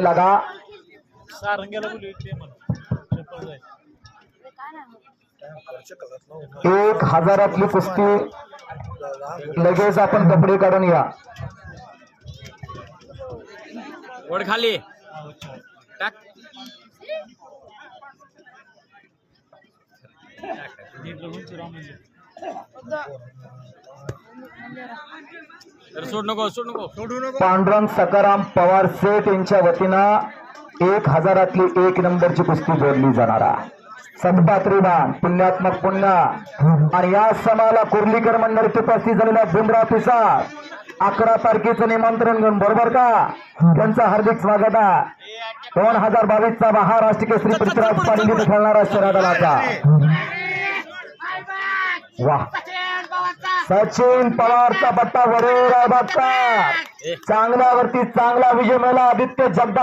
लगा। एक हजारातली कुस्ती लगेच आपण कपडे काढून या। खाली। टाक। पांडुरंग सकाराम पवार सेठ यांच्या वतीनं एक हजारातली एक नंबरची कुस्ती जोडली जाणार आहे. पुण्यात्मक पुण्य आणि या समाला कुर्लीकर मंडळीत उपस्थित झालेल्या भीमराव पिसाळ. अकरा तारखेचं निमंत्रण घेऊन बरोबर का? त्यांचं हार्दिक स्वागत आहे. दोन हजार बावीस चा महाराष्ट्र केसरी पृथ्वीराज पाटील खेळणारा शहरादलाचा वा सचिन पवारचा वरेर आहे बघता चांगल्यावरती चांगला विजय मेला आदित्य जगदाळ